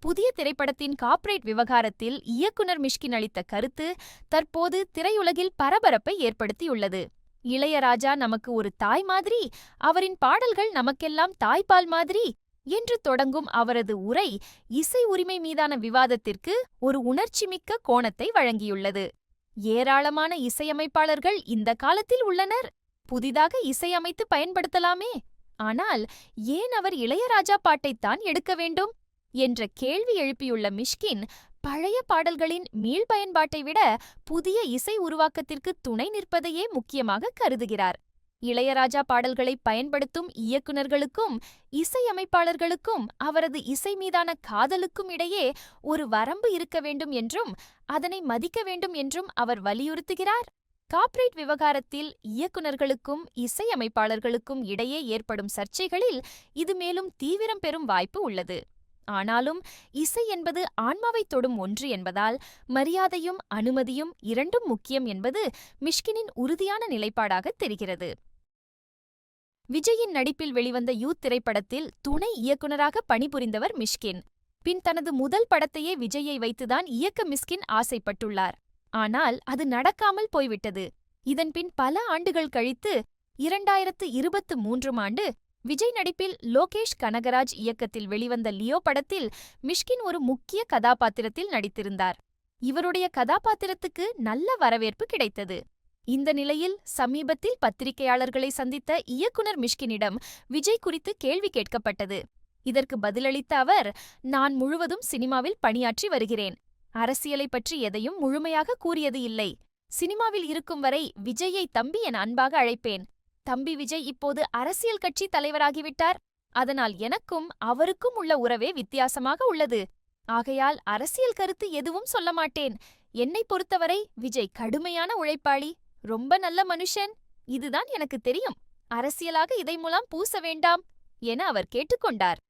புதிய திரைப்படத்தின் கார்ப்பரேட் விவகாரத்தில் இயக்குனர் மிஷ்கின் அளித்த கருத்து தற்போது திரையுலகில் பரபரப்பை ஏற்படுத்தியுள்ளது. இளையராஜா நமக்கு ஒரு தாய் மாதிரி அவரின் பாடல்கள் நமக்கெல்லாம் தாய்ப்பால் மாதிரி என்று தொடங்கும் அவரது உரை இசை உரிமை மீதான விவாதத்திற்கு ஒரு உணர்ச்சிமிக்க கோணத்தை வழங்கியுள்ளது. ஏராளமான இசையமைப்பாளர்கள் இந்த காலத்தில் உள்ளனர். புதிதாக இசையமைத்து பயன்படுத்தலாமே. ஆனால் ஏன் அவர் இளையராஜா பாட்டைத்தான் எடுக்க வேண்டும்? என்ற கேள்வி எழுப்பியுள்ள மிஷ்கின் பழைய பாடல்களின் மீள்பயன்பாட்டை விட புதிய இசை உருவாக்கத்திற்கு துணை நிற்பதையே முக்கியமாக கருதுகிறார். இளையராஜா பாடல்களை பயன்படுத்தும் இயக்குனர்களுக்கும் இசையமைப்பாளர்களுக்கும் அவரது இசை மீதான காதலுக்கும் இடையே ஒரு வரம்பு இருக்க வேண்டும் என்றும் அதனை மதிக்க வேண்டும் என்றும் அவர் வலியுறுத்துகிறார். காப்ரேட் விவகாரத்தில் இயக்குனர்களுக்கும் இசையமைப்பாளர்களுக்கும் இடையே ஏற்படும் சர்ச்சைகளில் இது மேலும் தீவிரம் பெறும் வாய்ப்பு உள்ளது. ஆனாலும் இசை என்பது ஆன்மாவை தொடும் ஒன்று என்பதால் மரியாதையும் அனுமதியும் இரண்டும் முக்கியம் என்பது மிஷ்கினின் உறுதியான நிலைப்பாடாக தெரிகிறது. விஜயின் நடிப்பில் வெளிவந்த யூத் திரைப்படத்தில் துணை இயக்குநராக பணிபுரிந்தவர் மிஷ்கின். பின் தனது முதல் படத்தையே விஜயை வைத்துதான் இயக்க மிஸ்கின் ஆசைப்பட்டுள்ளார். ஆனால் அது நடக்காமல் போய்விட்டது. இதன்பின் பல ஆண்டுகள் கழித்து இரண்டாயிரத்து இருபத்து மூன்றாம் ஆண்டு விஜய் நடிப்பில் லோகேஷ் கனகராஜ் இயக்கத்தில் வெளிவந்த லியோ படத்தில் மிஷ்கின் ஒரு முக்கிய கதாபாத்திரத்தில் நடித்திருந்தார். இவருடைய கதாபாத்திரத்துக்கு நல்ல வரவேற்பு கிடைத்தது. இந்த நிலையில் சமீபத்தில் பத்திரிகையாளர்களை சந்தித்த இயக்குனர் மிஷ்கினிடம் விஜய் குறித்து கேள்வி கேட்கப்பட்டது. இதற்கு பதிலளித்த அவர் நான் முழுவதும் சினிமாவில் பணியாற்றி வருகிறேன். அரசியலை பற்றி எதையும் முழுமையாக கூறியது இல்லை. சினிமாவில் இருக்கும் வரை விஜயை தம்பி என் அன்பாக அழைப்பேன். தம்பி விஜய் இப்போது அரசியல் கட்சி தலைவராகிவிட்டார். அதனால் எனக்கும் அவருக்கும் உள்ள உறவே வித்தியாசமாக உள்ளது. ஆகையால் அரசியல் கருத்து எதுவும் சொல்ல மாட்டேன். என்னை பொறுத்தவரை விஜய் கடுமையான உழைப்பாளி. ரொம்ப நல்ல மனுஷன். இதுதான் எனக்கு தெரியும். அரசியலாக இதை மூலம் பூச வேண்டாம். என அவர் கேட்டுக்கொண்டார்.